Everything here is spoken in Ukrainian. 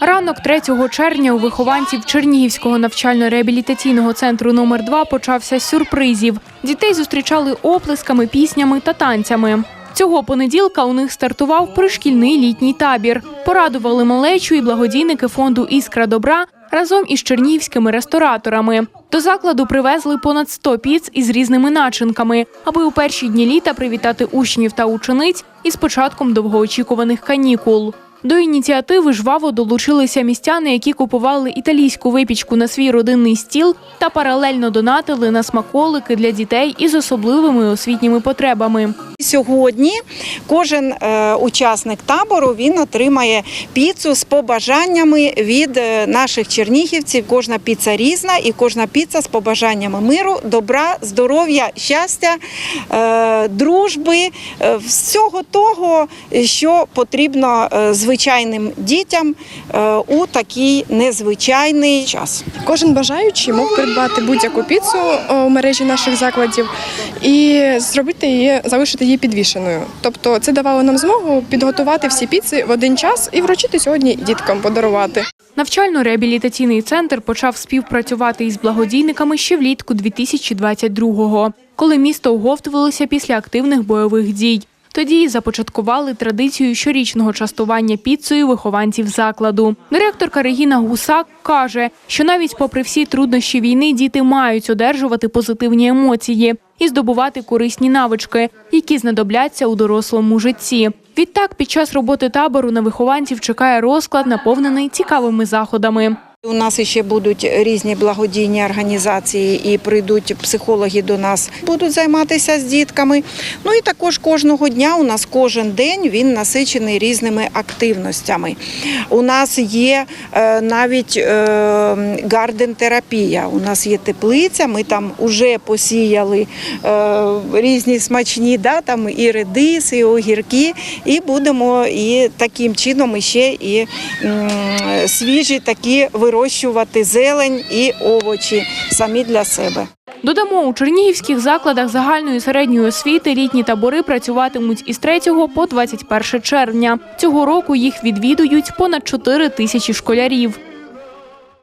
Ранок 3 червня у вихованців Чернігівського навчально-реабілітаційного центру номер 2 почався з сюрпризів. Дітей зустрічали оплесками, піснями та танцями. Цього понеділка у них стартував пришкільний літній табір. Порадували малечу і благодійники фонду Іскра добра разом із чернігівськими рестораторами. До закладу привезли понад 100 піц із різними начинками, аби у перші дні літа привітати учнів та учениць із початком довгоочікуваних канікул. До ініціативи жваво долучилися містяни, які купували італійську випічку на свій родинний стіл та паралельно донатили на смаколики для дітей із особливими освітніми потребами. Сьогодні кожен е, учасник табору він отримає піцу з побажаннями від е, наших чернігівців. Кожна піца різна, і кожна піца з побажаннями миру, добра, здоров'я, щастя, е, дружби, всього того, що потрібно звичайним дітям у такий незвичайний час. Кожен бажаючий мог придбати будь-яку піцу у мережі наших закладів і зробити її, залишити її підвішеною. Тобто це давало нам змогу підготувати всі піци в один час і вручити сьогодні діткам подарувати. Навчально-реабілітаційний центр почав співпрацювати із благодійниками ще влітку 2022-го, коли місто оговтувалося після активних бойових дій. Тоді започаткували традицію щорічного частування піцею вихованців закладу. Директорка Регіна Гусак каже, що навіть попри всі труднощі війни діти мають одержувати позитивні емоції і здобувати корисні навички, які знадобляться у дорослому житті. Відтак, під час роботи табору на вихованців чекає розклад, наповнений цікавими заходами. У нас ще будуть різні благодійні організації і прийдуть психологи до нас, будуть займатися з дітками. Ну і також кожного дня у нас кожен день він насичений різними активностями. У нас є е, навіть е, гарден-терапія. У нас є теплиця. Ми там вже посіяли е, різні смачні, да, там і редис, і огірки, і будемо і таким чином ще і свіжі такі вирощувати зелень і овочі самі для себе. Додамо, у чернігівських закладах загальної середньої освіти літні табори працюватимуть із 3 по 21 червня. Цього року їх відвідують понад 4 тисячі школярів.